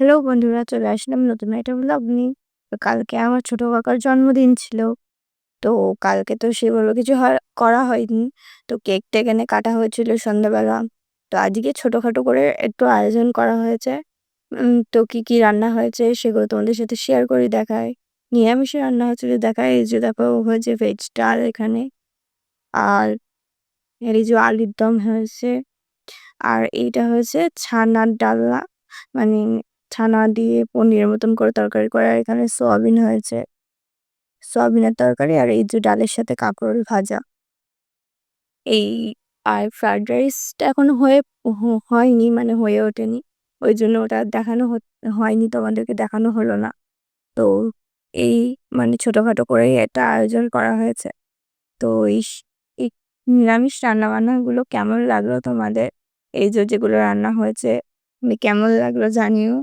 Hello বন্ধুরা, চলে আসলাম নতুন একটা ব্লগ নিয়ে। কালকে আমার ছোট কাকার জন্মদিন ছিল। তো কালকে তো সেগুলো কিছু করা হয়নি। তো কেকটা এখানে কাটা হয়েছিল সন্ধ্যাবেলা। তো আজকে ছোটোখাটো করে একটু আয়োজন করা হয়েছে। তো কি কি রান্না হয়েছে সেগুলো তোমাদের সাথে শেয়ার করে দেখায় নিরামিষে রান্না হয়েছিল দেখায় এই যে দেখো হয়েছে ভেজ ডাল এখানে। আর এই যে আলুর দম হয়েছে। আর এইটা হয়েছে ছানার ডালনা। মানে ছানা দিয়ে পনিরের মতন করে তরকারি করে। এখানে সোয়াবিন হয়েছে। সোয়াবিনের তরকারি আর এই যে ডালের সাথে কাঁকরোল ভাজা। এই আর ফ্রাইড রাইসটা এখনও হয়ে হয়নি মানে হয়ে ওঠেনি। ওই জন্য ওটা দেখানো হয়নি, তোমাদেরকে দেখানো হলো না। তো এই মানে ছোটোখাটো করে এটা আয়োজন করা হয়েছে। তো এই নিরামিষ রান্নাবান্নাগুলো কেমন লাগল তোমাদের? এই যে যেগুলো রান্না হয়েছে কেমন লাগল জানিও।